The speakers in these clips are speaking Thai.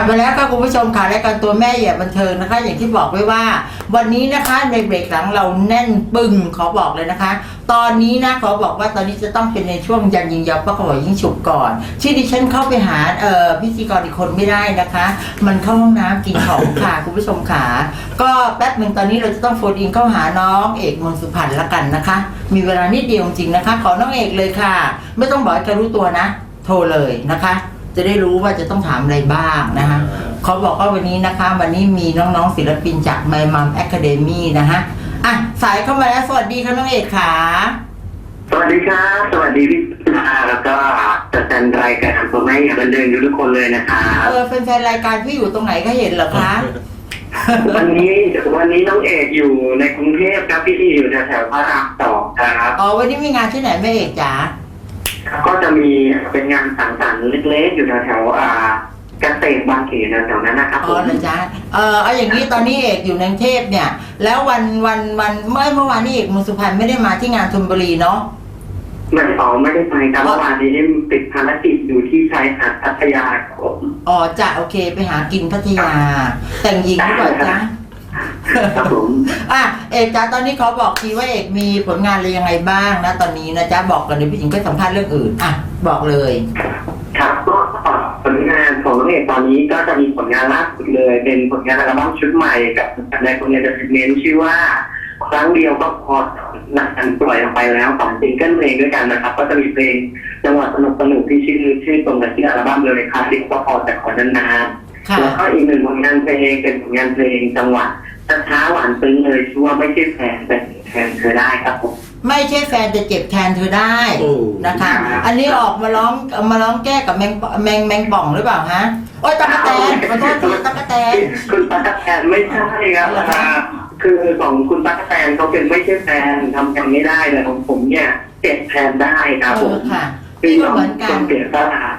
ลับมาแล้วค่ะคุณผู้ชมค่ะรายการตัวแม่อย่าบันเทิงนะคะ อย่างที่บอกไว้ว่า วันนี้นะคะในเบรกหลังเราแน่นปึงขอบอกเลยนะคะ ตอนนี้นะขอบอกว่าตอนนี้จะต้องเป็นในช่วงยันยิงยาวปะขอยิ่งฉุกก่อนที่ดิฉันเข้าไปหาเอ่อพิธีกรอีกคนไม่ได้นะคะ มันเข้าห้องน้ำกินของค่ะคุณผู้ชมค่ะก็แป๊บหนึ่งตอนนี้เราจะต้องโฟนอินเข้าหาน้องเอกมนสุพรรณละกันนะคะ มีเวลานิดเดียวจริงๆนะคะ ขอน้องเอกเลยค่ะ ไม่ต้องบอกให้แกรู้ตัวนะ โทรเลยนะคะ จะได้รู้ว่าจะต้องถามอะไรบ้างนะคะเขาบอกว่าวันนี้นะคะ วันนี้มีน้องๆศิลปินจาก My Mom Academy นะฮะอะสายเข้ามาแล้วสวัสดีค่ะน้องเอกขาสวัสดีครับ สวัสดีพี่ตาแล้วก็จัดการรายการผมให้อย่าบันเทิงอยู่ทุกคนเลยนะครับเออแฟนๆรายการพี่อยู่ตรงไหนก็เห็นเหรอคะวันนี้วันนี้น้องเอกอยู่ในกรุงเทพครับพี่ที่อยู่แถวๆพระรามสองครับอ๋อวันนี้มีงานที่ไหนแม่เอกจ๋า ก็จะมีเป็นงานสังสรรค์เล็กๆ อยู่แถวๆอ่าเกษตรบางเขนแถวๆนั้นนะครับอ๋ผอม เหรอจ๊ะเออเอาอย่างนี้ตอนนี้เอกอยู่ในกรุงเทพเนี่ย แล้ววันวันวันเมื่อเมื่อวานนี้เอกมุสุพรรณไม่ได้มาที่งานธนบุรีเนาะ ไม่อ๋อไม่ได้ไปครับเมื่อวานนี้ติดภารกิจอยู่ที่ชายหาดพัทยาครับผม อ๋อจ้ะโอเคไปหากินพัทยา แต่งหญิงหรือเปล่าจ๊ะ ครับผมอะเอกจ้าตอนนี้เขาบอกทีว่าเอกมีผลงานอะไรยังไงบ้างนะตอนนี้นะจ๊ะบอกกันเดี๋ยวพี่หญิงก็สัมภาษณ์เรื่องอื่นอะบอกเลย ครับก็ผลงานของน้องเอกตอนนี้ก็จะมีผลงานล่าสุดเลย เป็นผลงานอัลบั้มชุดใหม่กับในผลงานจะเน้นชื่อว่าครั้งเดียวก็พอหนักกันปล่อยออกไปแล้วสองซิงเกิลเพลงด้วยกันนะครับ ก็จะมีเพลงจังหวะสนุกสนุกๆที่ชื่อชื่อตรงกับที่ออัลบั้มเลยครับเดียวก็พอแต่ขอนานๆค่ะ แล้วก็อีกหนึ่งผลงานเพลงเป็นผลงานเพลงจังหวะช้าๆหวานซึ้งเลยชื่อว่าไม่ใช่แฟนแต่แทนเธอได้ครับผมไม่ใช่แฟนจะเจ็บแทนเธอได้โอ้นะคะ อันนี้ออกมาร้องมาร้องแก้กับแมงแมงแมงป่องหรือเปล่าฮะโอ๊ยตะกะแตนขอโทษทีตะกะแตนคุณตั๊กแตนไม่ใช่ครับอ่าคือของคุณตั๊กแตนเขาเป็นไม่ใช่แฟนทำกันไม่ได้แต่ของผมเนี่ยเก็บแทนได้ครับเอผอมค่ะคือพี่ก็น้องเหมือนกัคนนเปลี่ยนตลาด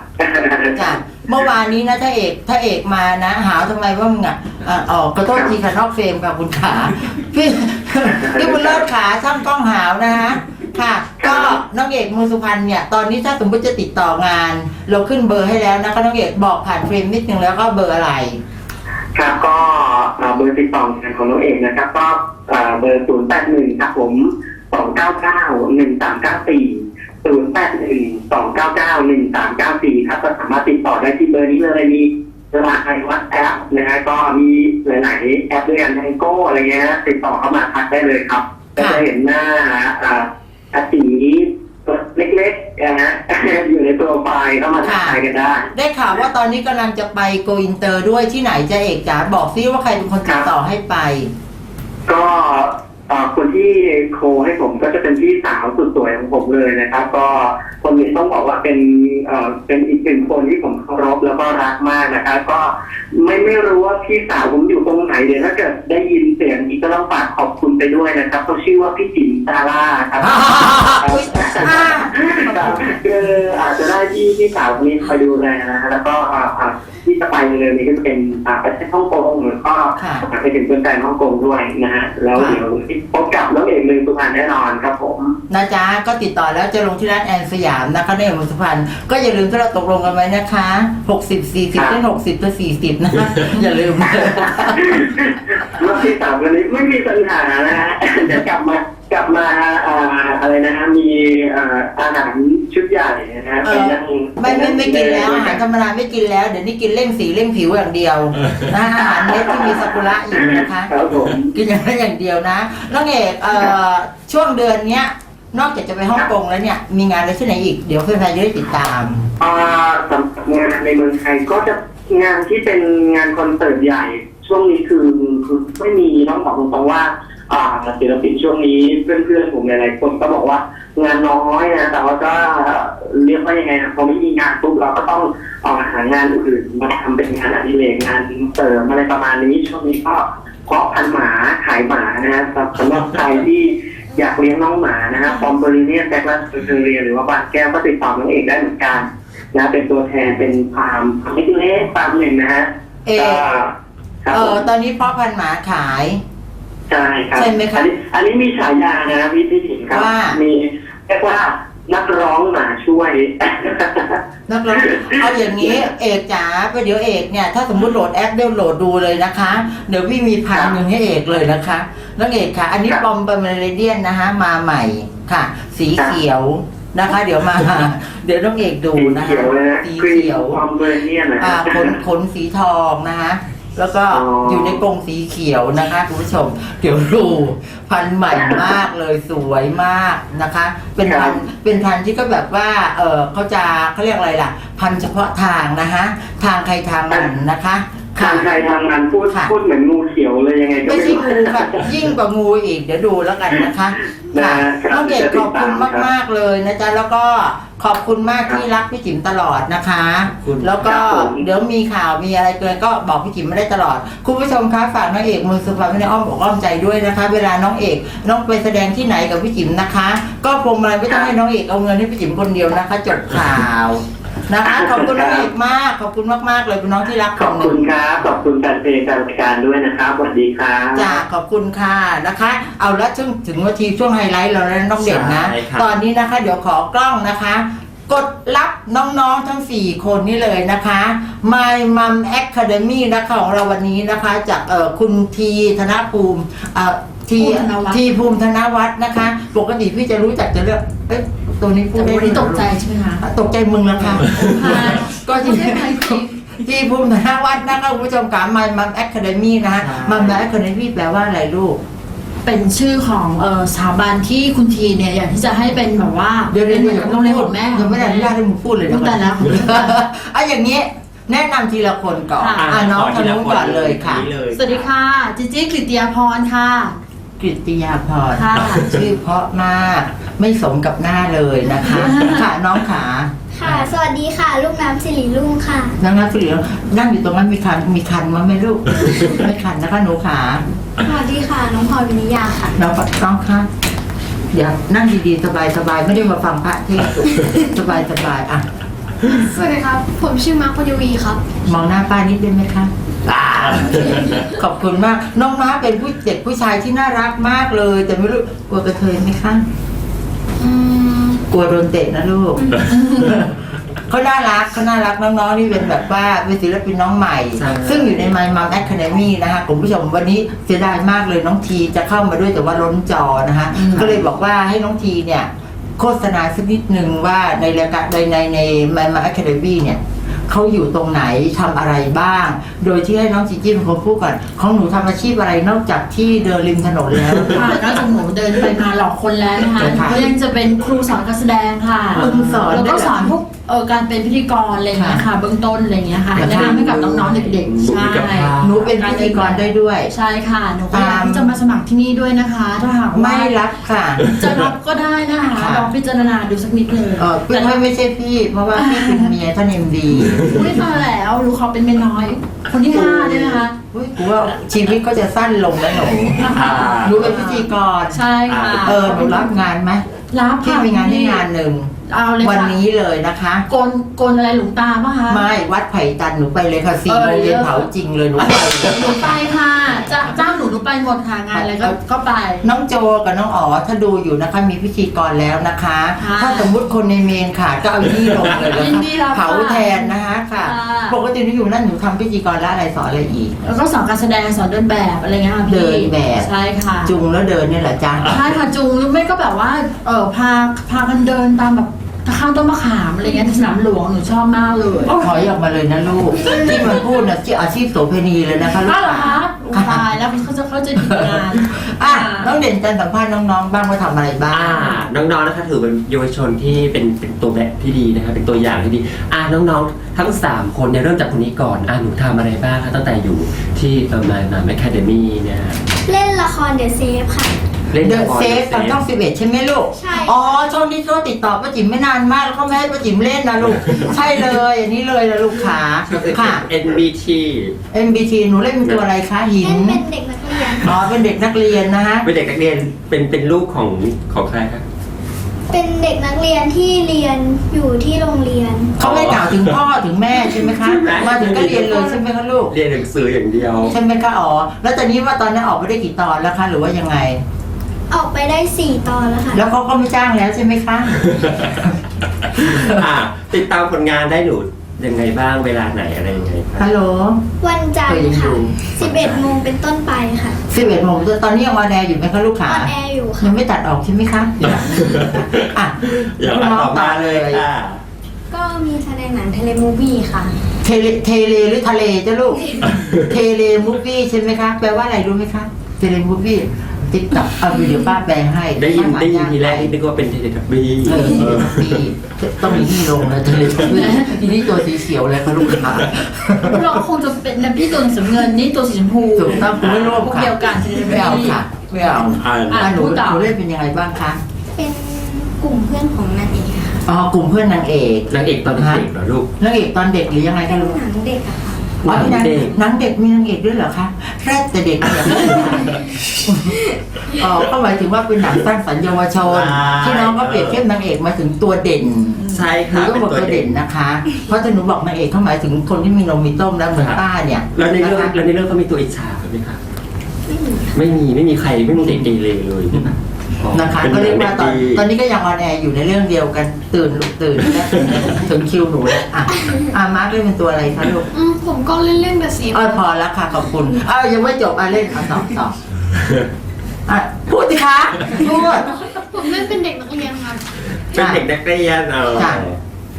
จ้ะ เมื่อวานนี้นะถ้าเอกถ้าเอกมานะหาทำไมว่ามึงอะอะอ๋อขอโทษทีค่ะนอกเฟรมค่ะคุณขาพี่พี่บุญเลิศขาช่างกล้องหาวนะฮะค่ะ ก็น้องเอกมูสุพรรณเนี่ยตอนนี้ถ้าสมมติจะติดต่องาน เราขึ้นเบอร์ให้แล้วนะคะน้องเอกบอกผ่านเฟรมนิดนึงแล้วก็เบอร์อะไร ครับก็อ่าเบอร์ติดต่อของน้องเอกนะครับ ก็อ่าเบอร์ศูนย์แปดหนึ่งครับผมสองเก้าเก้าหนึ่งสามเก้าสี่ ศูนย์แปดหนึ่งสองเก้าเก้าหนึ่งสามเก้าสี่ครับก็สามารถติดต่อได้ที่เบอร์นี้เลยมีไลน์วัดแอปนะฮะก็มีหลายๆแอปด้วยกันไทโก้อะไรเงี้ยนะติดต่อเข้ามาทักได้เลยครับก็จะเห็นหน้าอ่าอาสีเล็กๆนะฮะอยู่ในโปรไฟล์เข้ามาทักทายกันได้ ได้ข่าวว่าตอนนี้กำลังจะไปโกอินเตอร์ด้วยที่ไหนจะเอกจ๋าบอกซิว่าใครเป็นคนติดต่อให้ไป ก็เอ่อ คนที่โคให้ผมก็จะเป็นพี่สาวสุดสวยของผมเลยนะครับ ก็คนนี้ต้องบอกว่าเป็นเอ่อเป็นอีกหนึ่งคนที่ผมเคารพแล้วก็รักมากนะครับ ก็ไม่ไม่รู้ว่าพี่สาวผมอยู่ตรงไหนเดี๋ยวถ้าเกิดได้ยินเสียงนี้ก็ต้องฝากขอบคุณไปด้วยนะครับเขาชื่อว่าพี่จิ๋มซาร่าครับอุ๊ยอ่าครับคืออาจจะได้ที่พี่สาวคนนี้คอยดูแลนะฮะแล้วก็ที่จะไปเลยนี่ก็จะเป็นประเทศฮ่องกงแล้วก็ไปถึงเพื่อนแฟนฮ่องกงด้วยนะฮะแล้วเดี๋ยวพบกับน้องเอกหนึ่งสุพรรณแน่นอนครับผม นะจ๊ะก็ติดต่อแล้วจะลงที่ร้านแอนสยามนะคะในเมืองสุพรรณก็อย่าลืมถ้าเราตกลงกันไว้นะคะ60 40เล่น60ตัว40นะคะอย่าลืมแล้วพี่สาวคนนี้ไม่มีปัญหานะฮะเดี๋ยวกลับมา กลับมาอ่าอะไรนะฮะมีอ่าอาหารชุดใหญ่นะฮะเอไปอนั่งไม่ไม่ไม่กินแล้วอาหารธรรมดาไม่กินแล้ว เดี๋ยวนี้กินเร่งสีเร่งผิวอย่างเดียวนะอาหารเม็ดที่มีซากุระอยู่นะคะ ครับผมกินอย่างนั้นอย่างเดียวนะน้องเอกเอ่อช่วงเดือนเนี้ย นอกจากจะไปฮ่องกงแล้วเนี่ย มีงานอะไรที่ไหนอีก เดี๋ยวแฟนๆจะได้ติดตาม อ่าสำหรับงานในเมืองไทยก็จะงานที่เป็นงานคอนเสิร์ตใหญ่ ช่วงนี้คือคือไม่มีต้องบอกตรงๆว่า อ่าศิลปินช่วงนี้เพื่อนๆผมหลายๆคนก็บอกว่างานน้อยนะแต่ว่าก็เรียกว่ายังไงนะพอไม่มีงานปุ๊บเราก็ต้องออกมาหางานอื่นมาทำเป็นงานอดิเรกงานเสริมอะไรประมาณนี้ช่วงนี้ก็เพาะพันธุ์หมาขายหมานะฮะสำหรับใครที่อยากเลี้ยงน้องหมานะฮะปอมเบอรีเนียนแบ็กลัสเทอเรียหรือว่าบางแก้วก็ติดต่อน้องเอกได้เหมือนกันนะเป็นตัวแทนเป็นฟาร์มเล็กๆฟาร์มหนึ่งนะฮะเอกก็ครับเอผอมตอนนี้พ่อพันธุ์หมาขาย ใช่ครับใช่ไหมครับอันนี้อันนี้มีฉายานะพี่พี่หญิงครับ ว่า มีเรียกว่านักร้องหมาช่วยด้วย นักร้องเอาอย่างนี้เอกจ๋าไปเดี๋ยวเอกเนี่ย ถ้าสมมุติโหลดแอปเดี๋ยวโหลดดูเลยนะคะ เดี๋ยวพี่มีพันหนึ่งให้เอกเลยนะคะน้องเอกค่ะ อันนี้ครับปอมเปอร์เมเรเดียนนะคะ มาใหม่ค่ะ สีเขียวนะคะ เดี๋ยวมา เดี๋ยวน้องเอกดูสีนะเขีคะยวเลยนะสีกรีนเขียวคอมเบอร์เนี่ยนะอ่าขนขนสีทองนะคะ แล้วก็อ๋อออยู่ในกรงสีเขียวนะคะคุณผู้ชม เดี๋ยวดูพันธุ์ใหม่มากเลยสวยมากนะคะ เป็นพันธุ์เป็นพันธุ์ที่ก็แบบว่า เออเขาจะเขาเรียกอะไรล่ะ พันธุ์เฉพาะทางนะคะ ทางใครทางมันนะคะ ทางใครทางมันพูดค่ะ พูดเหมือนงูเขียวเลยยังไงก็ไม่ไม่ใช่รู้ งูค่ะ ยิ่งกว่างูอีก เดี๋ยวดูแล้วกันนะคะนะค่ะครับน้องเกดขอบคุณจะติดตามครับมากๆเลยนะจ๊ะแล้วก็ขอบคุณมากที่รักพี่จิ๋มตลอดนะคะ ขอบคุณ แล้วก็ครับผม เดี๋ยวมีข่าวมีอะไรเกินก็บอกพี่จิ๋มไม่ได้ตลอด คุณผู้ชมคะฝากน้องเอกมือสุภาพไว้ในอ้อมอกอ้อมใจด้วยนะคะ เวลาน้องเอกน้องไปแสดงที่ไหนกับพี่จิ๋มนะคะ ก็พวงมาลัยไม่ต้องให้น้องเอกเอาเงินให้พี่จิ๋มคนเดียวนะคะจบข่าว นะคะขอบคุณน้องเอกมาก ขอบคุณมากๆเลยเป็นน้องที่รักขคอนบหคุนึ่ณงครับขอบคุณแฟนเพลงแฟนรายการด้วยนะครับสวัสดีครับจ้าขอบคุณค่ะนะคะ เอาละช่วงถึงวันทีช่วงไฮไลท์เราแล้วน้องเด่นนะใช่ครับตอนนี้นะคะ เดี๋ยวขอกล้องนะคะ กดรับน้องๆทั้ง 4 คนนี่เลยนะคะ My Mom Academy นะคะของเราวันนี้นะคะจากเอ่อคุณทีธนภูมิเอ่อทีภูมิธนวัฒน์ทีภูมิธนวัฒน์นะคะ ปกติพี่จะรู้จักจะเลือกเอ๊ะ ตัวนี้พูดแต่ได้วันนี้ด้วยเหรอตกใจใช่ไหมคะตกใจมึงแล้วค่ะค่ะก็ที่ไม่ใช่ใครจริงที่ภูมิธนวัฒน์นะคะคุณผู้ชมค่ะมัมมัมแอคาเดมี่นะคะใช่มัมมัมแอคาเดมี่แปลว่าอะไรลูกเป็นชื่อของเอ่อสถาบันที่คุณทีเนี่ยอยากที่จะให้เป็นแบบว่าเดี๋ยวเป็เดี๋ยวนเหมือนกับโรงเรียนของแม่ยังไม่ได้อนุญาตให้มึงพูดเลยพูดแต่แล้วเอาอย่างนี้แนะนำทีละคนก่อนค่ะอะน้องขทางทีละนู้นก่อนเลยค่ะนี่เลยสวัสดีค่ะจิจิกฤติยาพรค่ะ กฤติยาพรค่ะ ชื่อเพราะมากไม่สมกับหน้าเลยนะคะ ค่ะน้องขาค่ะ สวัสดีค่ะ ลูกน้ำสิริรุ่งค่ะนางนัทสิรินั่งอยู่ตรงนั้นมีคันมีคันมั้ยไหมลูก ไม่คันนะคะหนูขาสวัสดีค่ะ น้องพลอยวินิยาค่ะ น้องน้องคะเดี๋ยวนั่งดีๆสบายๆไม่ได้มาฟังพระเทศน์สบายๆอะสวัสดีครับ ผมชื่อมาร์คพยวีครับ มองหน้าป้านิดได้ไหมคะอ่า ขอบคุณมาก น้องม้าเป็นผู้เด็กผู้ชายที่น่ารักมากเลย แต่ไม่รู้กลัวกระเทยไหมคะอืมกลัวโดนเตะนะลูกเขาน่ารักเขาน่ารักน้องๆนี่เป็นแบบว่าเป็นศิลปินน้องใหม่ใช่ซึ่งอยู่ใน My Mom Academy นะคะคุณผู้ชมวันนี้เสียดายมากเลยน้องทีจะเข้ามาด้วยแต่ว่าล้นจอนะคะอืมก็เลยบอกว่าให้น้องทีเนี่ย โฆษณาสักนิดหนึ่งว่าในรายการในในใน My Mom Academy เนี่ย เขาอยู่ตรงไหนทำอะไรบ้าง โดยที่ให้น้องจีจี้เป็นคนพูดก่อนของหนูทำอาชีพอะไรนอกจากที่เดินริมถนนแล้วค่ะนอกจากหนูเดินไปมาหลอกคนแล้วนะคะค่ะก็ยังจะเป็นครูสอนการแสดงค่ะครูสอนแล้วด้วยก็เหรอสอนพวก เออการเป็นพิธีกรอะไรอย่างเงี้ยค่ะ เบื้องต้นอะไรอย่างเงี้ยค่ะค่ะแนะนำให้กับน้องๆเด็กๆใช่หนูเป็นพิธีกรได้ด้วย ใช่ค่ะหนูก็อยากที่จะมาสมัครที่นี่ด้วยนะคะ ถ้าหากว่าไม่รับค่ะ จะรับก็ได้นะคะค่ะลองพิจารณาดูสักนิดเลยเออไม่ไม่ไม่ใช่พี่ เพราะว่าพี่เป็นเมียท่านเอ็มดีอุ้ยมาแล้วรู้เขาเป็นเมียน้อย คนที่ห้าเนี่ยนะคะอุ้ยกูว่าชีวิตก็จะสั้นลงแล้วหนูอ่าหนูเป็นพิธีกรใช่ค่ะเออหนูรับงานไหมรับพี่ค่ะมีงานให้งานหนึ่ง เอาเลยวันค่ะนี้เลยนะคะ โกนโกนอะไรหลวงตาป่ะคะ ไม่วัดไผ่ตันหนูไปเลยค่ะสี่เออ โมงเย็นเผาจริงเลยหนูไปเลยหนูไปค่ะจะจ้างหนูหนูไปหมดค่ะงานอะไรก็ก็ไป น้องโจกับน้องอ๋อถ้าดูอยู่นะคะ มีพิธีกรแล้วนะคะ ค่ะถ้าสมมุติคนในเมนค่ะ ก็เอาที่ลงเลยแล้วยินดีรับเผาแทนนะคะค่ะ ค่ะ ปกติหนูอยู่นั่นหนูทำพิธีกรแล้วอะไรสอนอะไรอีก แล้วก็สอนการแสดงสอนเดินแบบอะไรเงี้ยค่ะพี่เดินแบบ ใช่ค่ะจุงแล้วเดินเนี่ยแหละจ้า ใช่ค่ะจุงหรือไม่ก็แบบว่าเออพาพากันเดินตามแบบ ข้างต้นมะขามอะไรเงี้ยที่สนามหลวงหนูชอบมากเลยถอยออกมาเลยนะลูก ที่มันพูดนะที่อาชีพโสเพณีเลยนะคะลูอ้าวกเหรอคะอุ๊ยตายแล้วเขาจะเขาจะผิดงาน อะน้องเด่นจันสัมภาษณ์น้องๆ บ้างว่าทำอะไรบ้าอ่าง น้องๆนะคะถือเป็นเยาวชนที่เป็นเป็นตัวแบบที่ดีนะคะเป็นตัวอย่างที่ดีอ่าน้องๆทั้ง 3 คนเนี่ยเริ่มจากคนนี้ก่อนอ่าหนูทำอะไรบ้างคะตั้งแต่อยู่ ที่เออมามาแมคคาเดมี่เนี่ยเล่นละครเดอะเซฟค่ะเล่นเดอะละคร เซฟทางช่องสิบเอ็ดใช่ไหมลูก ใช่ อ๋อ ช่องนี้เขาติดต่อป้าจิ๋มไม่นานมากแล้วเขาไม่ให้ป้าจิ๋มเล่นนะลูก ใช่เลย อันนี้เลยนะลูกขาค่ะเอ็นบีที MBT หนูเล่นเป็นตัวอะไรคะหิเล่นนเป็นเด็กนักเรียน อ๋อเป็นเด็กนักเรียนนะฮะ เป็นเด็กนักเรียนเป็นเป็นลูกของของใครคะ เป็นเด็กนักเรียนที่เรียนอยู่ที่โรงเรียน เขาไม่กล่าวถึงพ่อถึงแม่ใช่ไหมคะมาถึงก็เรียนเลยใช่ไหมคะลูกเรียนหนังสืออย่างเดียว ใช่ไหมคะอ๋อแล้วตอนนี้ว่าตอนนั้นออกไปได้กี่ตอนแล้วคะหรือว่ายังไง ออกไปได้สี่ตอนแล้วค่ะ แล้วเขาก็ไม่จ้างแล้วใช่ไหมคะ อะติดตามผลงานได้หนูยังไงบ้างเวลาไหนอะไรยังไงครับฮัลโหล วันจันทเคยร์ยังค่ะอยู่11โมงเป็นต้นไปค่ะ สิบเอ็ดโมงตอนนี้ยังออนแอร์อยู่ไหมคะลูกอขาอนแอร์อยู่ค่ะยังไม่ตัดออกใช่ไหมคะอะอยากน้ต่องอๆต่อมาเลเลยยค่ะก็มีแสดงหนังเทเลมูวี่ค่ะ เทเลเทเลหรือทะเลจ้ะลูก เทเลมูฟวี่ใช่ไหมคะ แปลว่าอะไรรู้ไหมคะ เทเลมูฟวี่ ติ๊กต็อกเอาวิดีโอป้าแปลให้ได้ยินป้าได้ยินอ่าทีแรกไปนึกว่าเป็นเทเลทับบี้เออเทเลมูฟวี่ต้องมีที่ลงนะเทเลมูฟวี่ทีนี้ตัวสีเขียวเลยค่ะลูกค้าเราคงจะเป็นแบบพี่ตัวสีน้ำเงินนี่ตัวสีชมพูถูกต้องคุณไม่ร่วมพวกค่ะเดียวกันใช่ไหมไม่เอาค่ะไม่เอาอ่าอะหนูพูดต่อหนูเล่นเป็นยังไงบ้างคะเป็นกลุ่มเพื่อนของนางเอกค่ะอ๋อกลุ่มเพื่อนนางเอกนางเอกตอนเด็กๆเหรอลูกนางเอกตอนเด็กหรือยังไงเป็กันนลูกหนังเด็กอะค่ะอ๋อหนังเด็กหนังเด็กมีนางเอกด้วยเหรอคะแรกแต่เด็กเหรอ อ๋อก็หมายถึงว่าเป็นหนังสร้างสรรค์เยาวชน ที่น้องก็เปรียบเทียบนางเอกมาถึงตัวเด่นใช่หนูค่ะก็บอกตัวเด่นนะคะ เพราะถ้าหนูบอกนางเอกเขาหมายถึงคนที่มีนมมีต้มแล้วเหมือนป้าเนี่ยแล้วในเรื่องนะคะแล้วในเรื่องเขามีตัวอิจฉาไหมคะไม่มีค่ะไม่มีไม่มีใครไม่มีเด็กเกเรเลยนะคะอ๋อนะคะป็ก็เรียกว่าตอนด็ดีตอนนี้ก็ยังออนแอร์อยู่ในเรื่องเดียวกันตื่นลูกตื่นแล้วถึงคิวหนูแล้วอะอะมาร์คเล่นเป็นตัวอะไรคะลูกอืมผมก็เล่นเล่นๆแต่สีเออพอแล้วค่ะขอบคุณอ้าวยังไม่จบอะเล่นเอาต่อต่อ อะพูดสิคะพูด ผมเล่นเป็นเด็กนักเรียนครับ เป็นเด็กนักเรียนเออ ค่ะ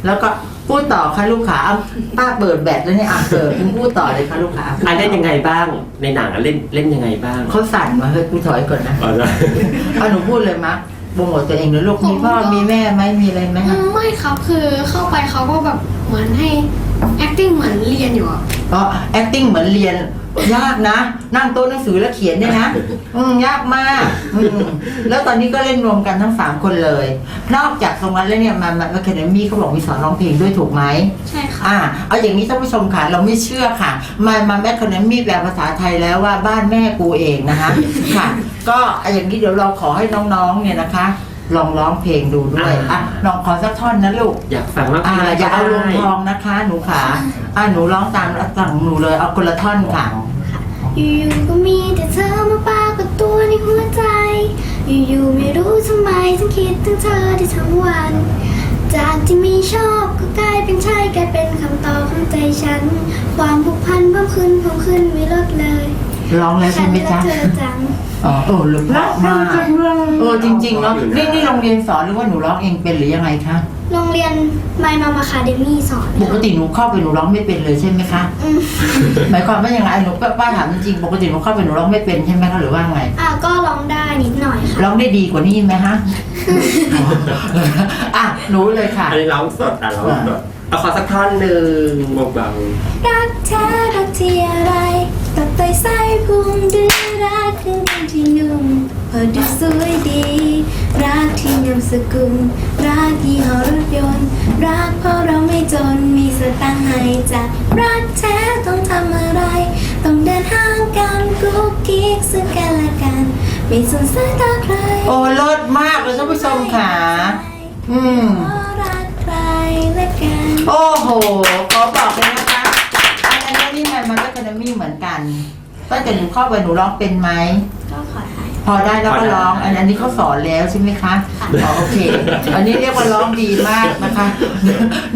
แล้วก็พูดต่อค่ะลูกขาเอาป้าเปิดแบตแล้วเนี่ยอะเปิดคุณพูดต่อเลยค่ะลูกขาอะเล่นยังไงบ้าง ในหนังอะเล่นเล่นยังไงบ้างเขาสั่นมาเฮ้ยกูถอยก่อนนะอ๋อได้เอาหนูพูดเลยมะโปรโมทตัวเองเลยลูกมีพ่อมีแม่ไหมมีอะไรไหมอืคะมไม่ครับคือเข้าไปเขาก็แบบเหมือนให้ acting เหมือนเรียนอยู่อะ อ๋อ acting เหมือนเรียนยากนะ นั่งโต๊ะหนังสือแล้วเขียนเนี่ยนะ อืมยากมากอืมแล้วตอนนี้ก็เล่นรวมกันทั้งสามคนเลย นอกจากตรงนั้นแล้วเนี่ยมามาแคเดมี่เขาบอกมีสอนร้องเพลงด้วยถูกไหม ใช่ค่ะ อ่าเอาอย่างนี้ท่านผู้ชมค่ะ เราไม่เชื่อค่ะ มามาแมคคาเดมี่แปลภาษาไทยแล้วว่าบ้านแม่กูเองนะคะ ค่ะ ก็เอาอย่างนี้เดี๋ยวเราขอให้น้องๆเนี่ยนะคะ ลองร้องเพลงดูด้วยอะลองขอสักท่อนนะลูกอยากฟังว่าอ่าเพลงอะไรอย่าเอาลงได้ทองนะคะ หนูขาอ่าหนูร้องตามสั่งหนูเลยเอาคนละท่อนค่ะ อยู่ๆก็มีแต่เธอมาปรากฏตัวในหัวใจ อยู่ๆไม่รู้ทำไมฉันคิดถึงเธอได้ทั้งวัน จากที่ไม่ชอบก็กลายเป็นใช่กลายเป็นคำตอบของใจฉัน ความผูกพันเพิ่มขึ้นเพิ่มขึ้นไม่ลดเลย ร้องแล้วฉัใช่ไหมรัจ๊ะเธอจังอ๋อเออหรือเพราะมากเออจริงๆเนาะนี่นี่โรงเรียนสอนหรือว่าหนูร้องเองเป็นหรือยังไงคะโรงเรียน My Mama Academy สอนปกติหนูเข้าไปหนูร้องไม่เป็นเลยใช่ไหมคะอืมหมายความว่ายังไงหนูป้าป้าถามจริงๆปกติหนูเข้าไปหนูร้องไม่เป็นใช่ไหมคะหรือว่าไงอะก็ร้องได้นิดหน่อยค่ะร้องได้ดีกว่านี้ไหมฮะอะหนูเลยค่ะอันนี้ร้องสดอะร้องสด เอาขอสักท่อนหนึ่งเบารักแท้รักที่อะไรตับไตไส้พุงดื้อรักเครื่องบินที่นุ่มพอดูสวยดี รักที่นามสกุลรักยี่ห้อรถยนต์ รักเพราะเราไม่จนมีสตังค์ให้จากรักแท้ต้องทำอะไร ต้องเดินห้างกันกุ๊กกิ๊กซึ่งกันและกัน ไม่สนสายตาใครโอ้เลิศมากเลยท่านผู้ชมค่ะ อืม เพราะรักใครและกัน โอ้โห ขอบอกเลยนะคะอันนั้นนี่มันมันก็คาเดมี่เหมือนกันตั้งแต่หนูเข้าไปหนูร้องเป็นไหมก็ค่ะ พอได้แล้วก็ร้องอันอันนี้เขาสอนแล้วใช่ไหมคะอ๋อโอเค อันนี้เรียกว่าร้องดีมากนะคะ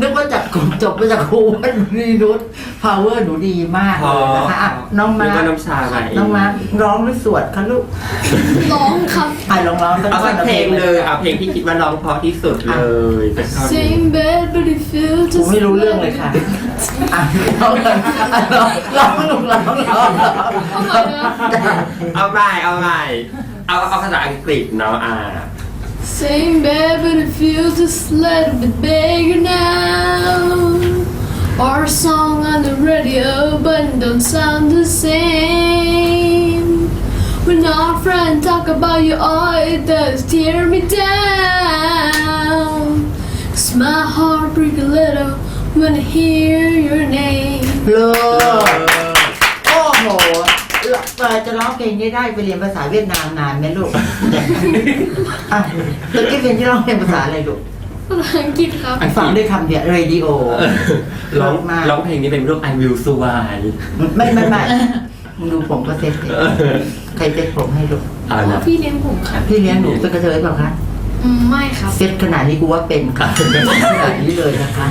นึกว่าจากกลุ่มจบมาจากครูว่าหนูดีนุชพาวเวอร์หนูดีมากๆพอเลยนะคะอะน้องมานึกว่าน้ำชาไหลน้องมาร้องหรือสวดคะลูก ร้องครับอะลองร้องเอาสักเพลงเลยเอาเพลงที่คิดว่าร้องเพราะที่สุดเลยสักท่อนหนึ่ง Same bed but it feels ผม just ไม่รู้เรื่องเลยค่ะ อ่ะร้องเลยอ่ะร้องร้องลูกร้องร้องร้อง เอาใหม่นะ เอาใหม่เอาใหม่เอาเอาภาษาอังกฤษเนาะอ่า Same bed but it feels just a little bit bigger now Our song on the radio but it don't sound the same When our friends talk about you oh it does tear me down Cause my heart break a little when I hear your name เลิศโอ้โหเปิดจะร้องเพลงนี้ได้ไปเรียนภาษาเวียดนามนานไหมลูกอะตะกี้เพลงที่ร้องเป็นภาษาอะไรลูกภาษาอังกฤษครับ ฟังด้วยคำเดียว radio ร้องมาก ร้องเพลงนี้เป็นรูป I Will Survive ไม่ไม่ไม่มึงดูผมก็เซ็ตเลยใครเซ็ตผมให้ลูกเอานะพี่เลี้ยงผมครับพี่เลี้ยงหนูเป็นกระเทยเปล่าคะอืมไม่ครับ เซ็ตขนาดนี้กูว่าเป็นค่ะขนาดนี้เลยนะคะ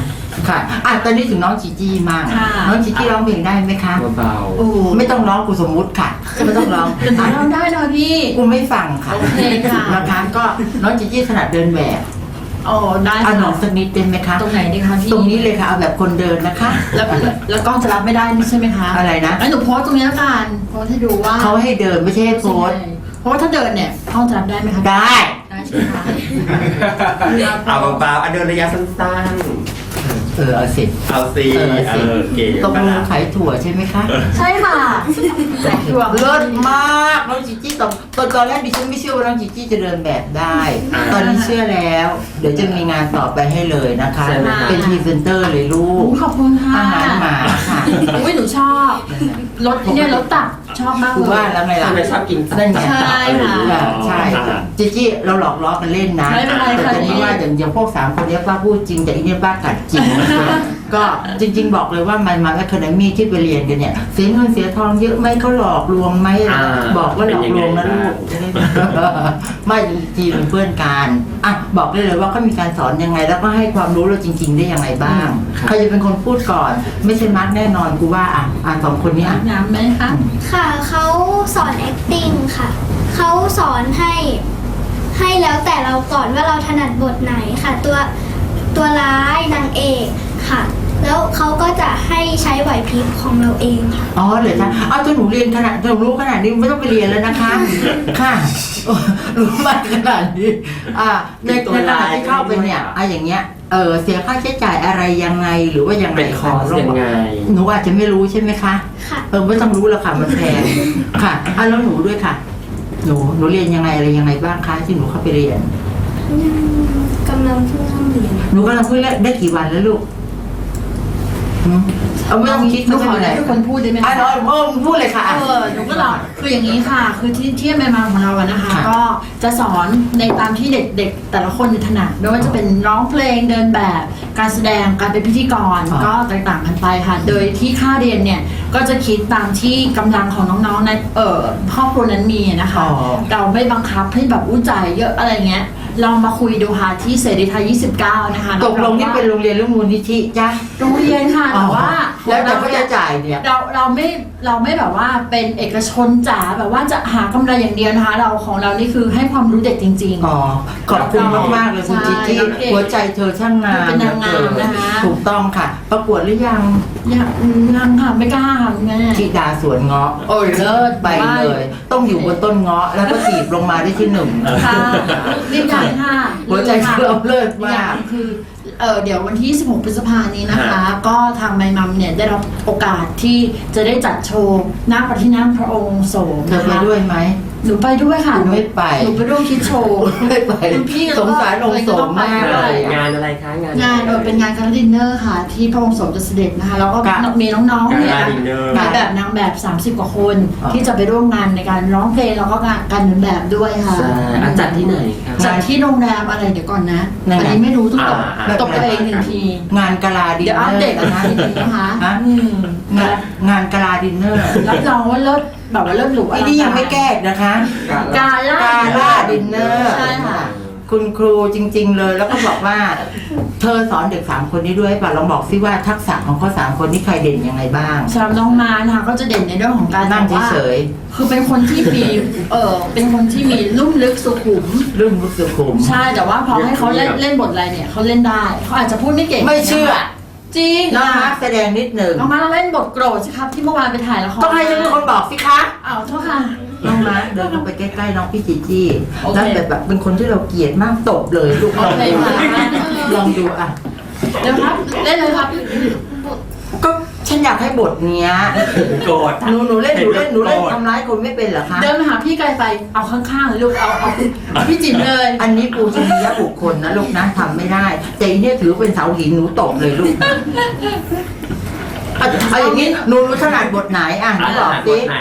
ค่ะอะตอนนี้ถึงน้องจีจี้มากค่ะ น้องจีจี้ร้องเพลงได้ไหมคะเบาโอ้ไม่ต้องร้องกูสมมุติค่ะไม่ต้องร้องแต่หนูอะทำได้นะพี่ กูไม่ฟังค่ะโอเคค่ะ นะคะก็น้องจีจี้ถนัดเดินแบบโอ้ได้เอาหนอค่ะสักนิดเป็นไหมคะ ตรงไหนดีคะพี่ตรงนี้เลยค่ะเอาแบบคนเดินนะคะ แล้วแล้วกล้องจะรับไม่ได้ใช่ไหมคะอะไรนะ งั้นหนูโพสต์ตรงนี้แล้วกันโพสต์ให้ดูว่าเขาให้เดินไม่ใช่ให้โพสต์เพราะว่าถ้าเดินเนี่ยกล้องจะรับได้ไหมคะได้ ได้ใช่ไหมคะๆเอาเบาๆอันเดินระยะสั้น เออเอาสิๆเอาสิเออเอาเอสิอเก๋ตกปะลงล่ะขายถั่วใช่ไหมคะใช่ค่ะช่วงเลิศมากน้องจีจี้ตอนตอนตอนแรกดิฉันไม่เชื่อว่าน้องจีจี้จะเดินแบบได้ ตอนนี้เชื่อแล้ว เดี๋ยวจะมีงานต่อไปให้เลยนะคะ เป็นพรีเซนเตอร์เลยลูโอ้กขอบคุณค่ะอาหารหมาค่ะอุ้ยหนูชอบรสเนี่ยรสตับ ชอบมากกูเลยว่าแล้วไงล่ะทำไมชอบกินตับนั่นไงใช่ค่ะอ่าใช่จีจี้เราหลอกล้อกันเล่นนะไม่เป็นไรแต่ค่ะตอนนี้ว่าอย่างอย่างพวกสามคนเนี้ยป้าพูดจริงแต่อีเนี่ยป้ากัดจริง ก็จริง ๆ บอกเลยว่ามันมาแอคาเดมี่ที่ไปเรียนกันเนี่ยเสียเงินเสียทองเยอะไหมเขาหลอกลวงไหมอ่าบอกว่าหลอกลวงนะลูกเป็นยังไงไม่จริงๆเป็นเพื่อนกันอะบอกได้เลยว่าเขามีการสอนยังไง แล้วก็ให้ความรู้เราจริง ๆ ได้ยังไงบ้างใครจะเป็นคนพูดก่อน ไม่ใช่มาร์กแน่นอนกูว่าอะอะสองคนเนี้ยน้ำไหมคะค่ะเขาสอน acting ค่ะเขาสอนให้ให้แล้วแต่เราก่อนว่าเราถนัดบทไหนค่ะ ตัวตัวร้ายนางเอก ค่ะ แล้วเขาก็จะให้ใช้ไหวพริบของเราเองค่ะ อ๋อเหรอจ๊ะเอาถ้าหนูเรียนขนาดหนูรู้ขนาดนี้ไม่ต้องไปเรียนแล้วนะคะ ค่ะโอ้รู้มากขนาดนี้ อ่าในในขณะที่เข้าไปเนี่ยอะอย่างเงี้ยเออเสียค่าใช้จ่ายอะไรยังไงหรือว่ายังไงเป็นคอร์สยังไง หนูอาจจะไม่รู้ใช่ไหมคะค่ะ เออไม่ต้องรู้แล้วค่ะมันแพงค่ะอะแล้วหนูด้วยค่ะ หนูหนูเรียนยังไงอะไรยังไงบ้างคะที่หนูเข้าไปเรียนกำลังเพิ่งเข้าเรียนหนูกำลังเพิ่งได้กี่วันแล้วลูกหืม เอาไม่ต้องคิดหนูไม่ขอเป็นไรให้ทุกคนพูดได้ไหมอะคะเราเออพูดเลยค่ะเออะอหนูก็หลอกคืออย่างนี้ค่ะ คือที่ที่แม่มาของเราอะนะคะ ค่ะก็จะสอนในตามที่เด็กๆ แต่ละคนถนัดไม่ว่าจะเป็นร้องเพลงเดินแบบ การแสดงการเป็นพิธีกรอ๋อก็แตกต่างกันไปค่ะ โดยที่ค่าเรียนเนี่ยก็จะคิดตามที่กำลังของน้องๆในเอ่อครอบครัวนั้นมีนะคะ อ๋อ เราไม่บังคับให้แบบอู้จ่ายเยอะอะไรเงี้ย ลองมาคุยดูค่ะที่เสรีไทย 29 นะคะตกลงนี่เป็นโรงเรียนหรือมูลนิธิจ้ะโรงเรียนค่ะแต่ว่าแล้วแต่ของเขารจะนี่ยจ่ายเนี่ยเราเราไม่เราไม่แบบว่าเป็นเอกชนจ๋าแบบว่าจะหากำไรอย่างเดียวนะคะ เราของเรานี่คือให้ความรู้เด็กจริงอ๋อขอบคุณมากมากๆเลยคุณจิจี้ใช่เก่งหัวใจเธอช่างงามเป็นนางงามนะคะถูกต้องค่ะ ประกวดหรือยังๆยังยังค่ะไม่กล้าค่ะคุณแม่ธิดาสวนเงาะโอ้ยเลิศไปเลย ต้องอยู่บนต้นเงาะแล้วก็ถีบลงมาได้ที่หนึ่งค่ะรีบกันค่ะหัวใจเธอเลิศมากคือเออเดี๋ยววันที่ 16 พฤษภานี้นะคะ ก็ทางไมมัมเนี่ยได้รับโอกาสที่จะได้จัดโชว์หน้าพระที่นั่งพระองค์โสมเธอนะไปคะด้วยไหม หนูไปด้วยค่ะหนูไม่ไป หนูไปร่วมคิดโชว์ ไม่ไปคุณพี่ก็สงสารองค์สมมากเลย งานอะไรคะงานงานเออเป็นงานการดินเนอร์ค่ะ ที่พระองค์สมจะเสด็จนะคะ แล้วก็ค่ะมีน้องๆเนี่ยการดินเนอร์ นายแบบนางแบบ 30 กว่าคน อ๋อ ที่จะไปร่วมงานในการร้องเพลงแล้วก็งานการเดินแบบด้วยค่ะใช่อะจัดที่ไหนคะ จัดที่โรงแรมอะไรเดี๋ยวก่อนนะไหนๆอันนี้ไม่รู้ต้องตกอ่าตกตัวเองหนึ่งที งานกะลาดินเดี๋ยวเนอัอปร์เดตกันนะทีนี้นะคะฮะอืมงานงานกะลาดินเนอร์ รับรองว่าเลิศ แบบว่าเลิศหรูอไอ้ลังนี่ยังการไม่แก้อีกนะคะ กาล่า กาล่าดินเนอร์ใช่ค่ะ คุณครูจริง ๆ เลยแล้วก็บอกว่า เธอสอนเด็กสามคนนี้ด้วยป่ะลองบอกซิว่าทักษะของเขาสามคนนี้ใครเด่นยังไงบ้าง สำหรับน้องมานะคะก็จะเด่นในเรื่องของการนั่งแบบว่าเฉยคือเป็นคนที่มี เออเป็นคนที่มีลุ่มลึกสุขุมๆรุ่มรุกสุขุม ใช่แต่ว่าพอให้เขาเล่นเล่นบทอะไรเนี่ยเขาเล่นได้เขาอาจจะพูดไม่เก่งไม่เชื่อ จริงน้องมาร์คแสดงนิดหนึ่งน้องมาร์คเล่นบทโกรธสิครับที่เมื่อวานไปถ่ายละครต้องให้ฉันเป็นคนบอกสิคะอ้าวโทษค่ะน้องมาร์คเดินเข้าไปใกล้ๆน้องพี่จีจี้โอเคแล้วแบบแบบเป็นคนที่เราเกลียดมากตบเลยลูกลองโอเคดูค่ะลองดูอะเดี๋ยวครับเล่นเลยครับก็ ฉันอยากให้บทเนี้ยโกรธหนูหนูเล่นหนูเล่นหนูเล่นโกรธทำร้ายคนไม่เป็นเหรอคะเดินมาหาพี่ไกลไปเอาข้างๆเลยลูกเอาเอาเอาพี่จิ๋มเลย อันนี้ปูชนียบุคคลนะลูกนะทำไม่ได้แต่อันเนี่ยถือเป็นเสาหินหนูตกเลยลูกเอาเอาอย่างนี้หนูรู้ถนัดบทไหนอะหนูบอกบสิทไหน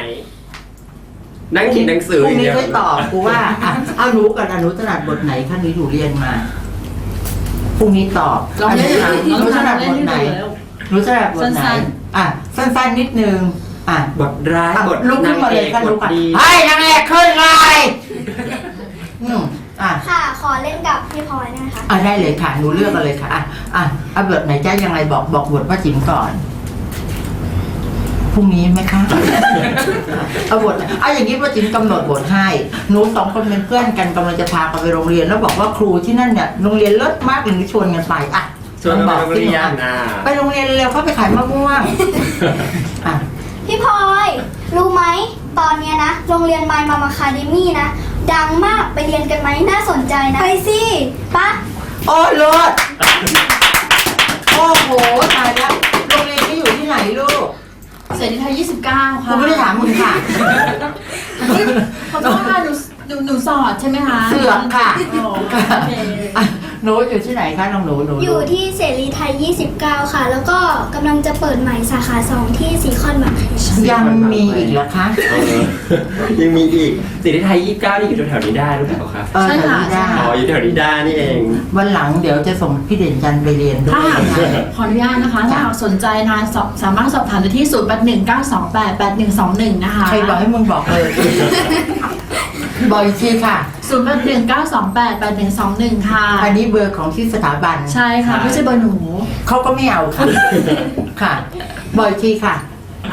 นั่งเขียนหนังสือพรุ่องย่างนี้เดียวค่อยตอบกูว่าอะเอาหนูกันอะหนูถนัดบทไหนขั้นนี้หนูเรียนมาพรุ่งนี้ตอบลองเล่นอะให้หนูถนัดบทไหนเล่นให้ดูแล้วหนูถนัดบทไหน สั้น อะสั้นๆนิดนึงอะบทร้ายอะบทลุกขึ้นมาเลยค่ะบลุทกอะดีให้นางเอกขึ้นเลยอืมอะอะค่ะ ขอเล่นกับพี่พลอยนะคะอะได้เลยค่ะหนูเลือกกันเลยค่ะอะอะเอาบทไหนจ้ายังไงบอกบอกบทป้าจิ๋มก่อนพรุ่งนี้ไหมคะเอาบทเอาอย่างนี้ป้าจิ๋มกำหนดบทให้หนูสองคนเป็นเพื่อนกันกำลังจะพากันไปโรงเรียน แล้วบอกว่าครูที่นั่นเนี่ยโรงเรียนเลิศมากเลยหนูชวนกันไปอะ ชวนกันไปบอกโรงเรียนอะไปโรงเรียนเร็วเขาไปขายมะม่วงอะพี่พลอยรู้ไหมตอนเนี้ยนะ โรงเรียนไมมามาคาเดมี่นะ ดังมากไปเรียนกันไหมน่าสนใจนะ ไปสิปะโอ้เลิศโอ้โหตายแล้วโรงเรียนนี้อยู่ที่ไหนลูกเสรีไทย29 กูค่ะไม่ได้ถามมึงค่ะขอโทษค่ะหนูหนูหนูสอดใช่ไหมคะเสือกค่ะ อ๋อโอเค อะ หนูอยู่ที่ไหนคะน้องหนูหนูอยู่ที่เสรีไทย 29 ค่ะ แล้วก็กำลังจะเปิดใหม่สาขา 2 ที่ซีคอนบางแคยังมีอีกเหรอคะเออยังมีอีกสิริไทย29นี่อยู่แถวๆนี้ได้หรือเปล่าครับเออใช่ค่ะแถวนี้ได้อ๋ออยู่แถวนี้ได้นี่เอง วันหลังเดี๋ยวจะส่งพี่เด่นจันทร์ไปเรียนด้วถ้าย หากขออนุญาตนะคะ ถ้าจ้ะหากสนใจนะสอบสามารถสอบถามได้ที่ 0 8 1 9 2 8 8 1 2 1 นะคะ ใครบอกให้มึงบอกเลย บอกอีกทีค่ะ0 8 1 9 2 8 8 1 2 1ค่ะ อันนี้เบอร์ของที่สถาบันใช่ค่ะ ไม่ใช่เบอร์หนู เขาก็ไม่เอาค่ะ ค่ะ บอกอีกทีค่ะ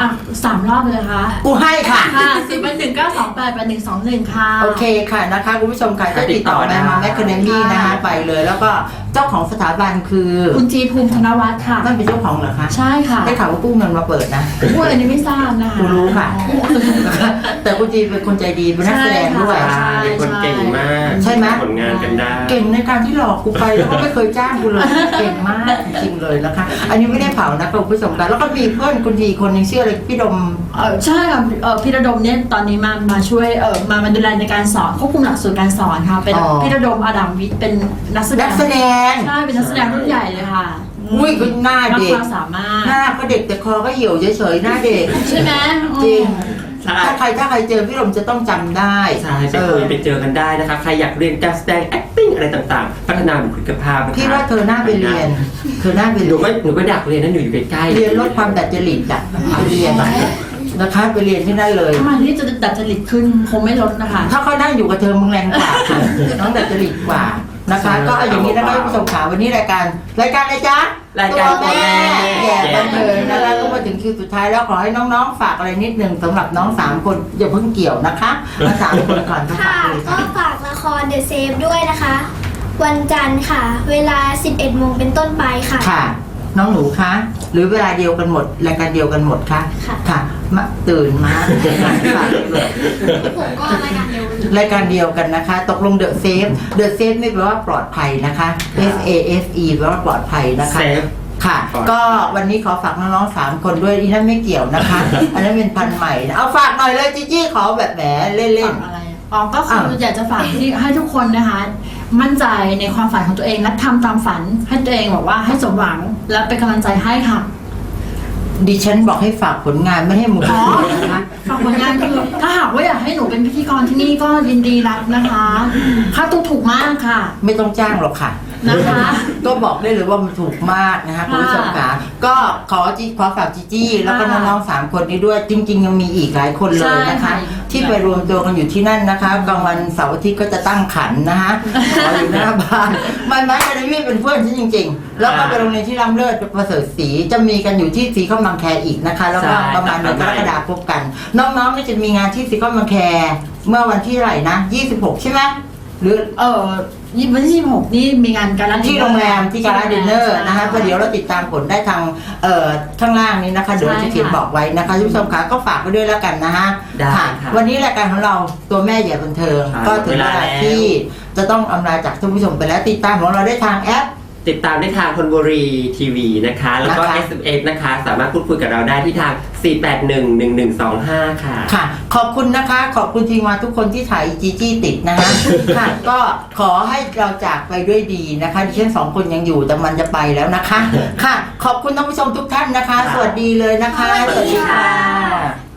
อะสามรอบเลยนะคะ กูให้ค่ะ ค่ะ0 8 1 9 2 8 8 1 2 1ค่ะ โอเคค่ะนะคะคุณผู้ชมค่ะจะติดต่อติดต่อได้มามาแมคคาเดมี่นะคะไปเลยแล้วก็ เจ้าของสถาบันคือคุณจีภูมิธนวัฒน์ค่ะนั่นเป็นเจ้าของเหรอคะใช่ค่ะได้ข่าวว่ากู้เงินมาเปิดนะพูดอันนี้ไม่ทราบนะคะกูรู้ค่ะ แต่คุณจีเป็นคนใจดีเป็นนักแสดงด้วยใช่เป็นคนเก่งมากใช่ไหมผลงานกันได้เก่งในการที่หลอกกูไปแล้วก็ไม่เคยจ้างกูเลยเก่งมากจริงๆเลยนะคะ อันนี้ไม่ได้เผานะคุณผู้ชมกันแล้วก็มีเพื่อนคุณทีคนหนึงชื่ออะไรพี่ดมเออใช่ค่ะเออพี่ระดมเนี่ยตอนนี้มามาช่วยเออมามาดูแลในการสอนควบคุมหลักสูตรการสอนค่ะเป็นอ๋อพี่ระดมอดัมวิทย์เป็นนักแสดนังกแสดง ใช่เป็นนักแสดงรุ่นใหญ่เลยค่ะอุ้ยคุณหน้านักเด็กความสามารถ หน้าก็เด็กแต่คอก็เหี่ยวเฉยๆหน้าเด็ก ใช่ไหมจริง ใช่ถ้าใครถ้าใครเจอพี่ดมจะต้องจำได้ใช่ไปเอคุอยไปเจอกันได้นะคะใครอยากเรียนการแสดง acting อะไรต่างๆ พัฒนาบุคลิกภาพนะคะพี่ว่าเธอหน้าไปเรียน เธอหน้าไปหเรีนูยนก็หนูก็อยากเรียนนั่นอยู่อยู่ใกล้ๆเรียนลดความดัดจริตอะไปเรียนนะคะไปเรียนที่นั่นเลยทำไมที่จะดัดจริตขึ้นคงไม่ลดนะคะ ถ้าเขานั่งอยู่กับเธอมึงแรงกว่าค่ะน้องดัดจริตกว่า นะคะ ก็เอาอย่างนี้นะคะท่านผู้ชมขาวันนี้รายการ รายการอะไรจ๊ะรายการตัวแม่แย่แย่บันเทิงนะคะก็มาถึงคิวสุดท้ายแล้วขอให้น้องๆ ฝากอะไรนิดหนึ่งสำหรับน้องสามคนอย่าเพิ่งเกี่ยวนะคะมาสามคนก่อนค่ะค่ะฝากเลยก็ค่ะฝากละคร The Save ด้วยนะคะ วันจันทร์ค่ะ เวลา 11โมงเป็นต้นไปค่ะ ค่ะ น้องหนูคะหรือเวลาเดียวกันหมดรายการเดียวกันหมดคะค่ะค่ะ มาตื่นมาฝากเลยผมก็รายการเดียวกันรายการเดียวกันนะคะ ตกลงเดอะเซฟเดอะเซฟไม่แปลว่าปลอดภัยนะคะ S A F E แปลว่าปลอดภัยนะคะเซฟค่ะ ปลอดก็วันนี้ขอฝากน้องๆสามคนด้วยอีนั่นไม่เกี่ยวนะคะ อันนั้นเป็นพันธุ์ใหม่นะเอาฝากหน่อยเลยจีจี้ขอแบบแหมเล่นฝากอะไรอ๋อก็คืออยากจะฝากที่ให้ทุกคนนะคะ มั่นใจในความฝันของตัวเองและทำตามฝันให้ตัวเองบอกว่าให้สมหวังและเป็นกำลังใจให้ค่ะๆ ดิฉันบอกให้ฝากผลงานไม่ให้มึงอ๋อนะคะฝากผลงานคือถ้าหากว่าอยากให้หนูเป็นพิธีกรที่นี่ก็ยินดีรับนะคะค่าตัวถูกมากค่ะ ไม่ต้องจ้างหรอกค่ะ นะคะก็บอกได้เลยว่ามันถูกมากนะคะคุณผู้ชมค่ะก็ขอจีขอฝากจีจี้แล้วก็ค่ะน้องๆสามคนนี้ด้วย จริง ๆ ยังมีอีกหลายคนเลยนะใช่คะค่ะที่ไปรวมตัวกันอยู่ที่นั่นนะคะกลางวันเสาร์อาทิตย์ก็จะตั้งขันนะคะขออยู่หน้าบ้านมันมาคาเดมี่เป็นเพื่อนฉันจริง ๆ แล้วก็ไปโรงเรียนที่ร่ำเลิศประเสริฐศรีจะมีกันอยู่ที่สีข้าวมังแคอีกนะคะ แล้วก็ใช่ประมาณเดือนกรกฎาคมพบกัน น้องๆนี่จะมีงานที่สีข้าวมังแคเมื่อวันที่เท่าไหร่นะ 26 ใช่ไหมหรือเออ ยี่วันที่หกนี่มีงานการันที่โรงแรมที่การาดินเนอร์นะคะก็เดี๋ยวเราติดตามผลได้ทางเอ่อข้างล่างนี้นะคะเดี๋ยวเราจะเขียนบอกไว้นะคะท่านผู้ชมคะก็ฝากไว้ด้วยแล้วกันนะฮะได้ค่ะค่ะวันนี้รายการของเราตัวแม่ใหญ่บันเทิง ค่ะก็ถึงเวเวลาลาแล้ว ที่จะต้องอำลาจากท่านผู้ชมไปแล้วติดตามของเราได้ทางแอป ติดตามได้ทางคนบุรีทีวีนะคะ แล้วก็ นะคะ SMS นะคะ สามารถพูดคุยกับเราได้ที่ทาง 4811125 ค่ะ ค่ะ ขอบคุณนะคะ ขอบคุณทีมงานทุกคนที่ถ่ายจีจี้ติดนะฮะ ค่ะ ก็ขอให้เราจากไปด้วยดีนะคะดิฉันสองคนยังอยู่แต่มันจะไปแล้วนะคะ ค่ะ ขอบคุณท่านผู้ชมทุกท่านนะคะ สวัสดีเลยนะคะ สวัสดีค่ะสวัสดีค่ะ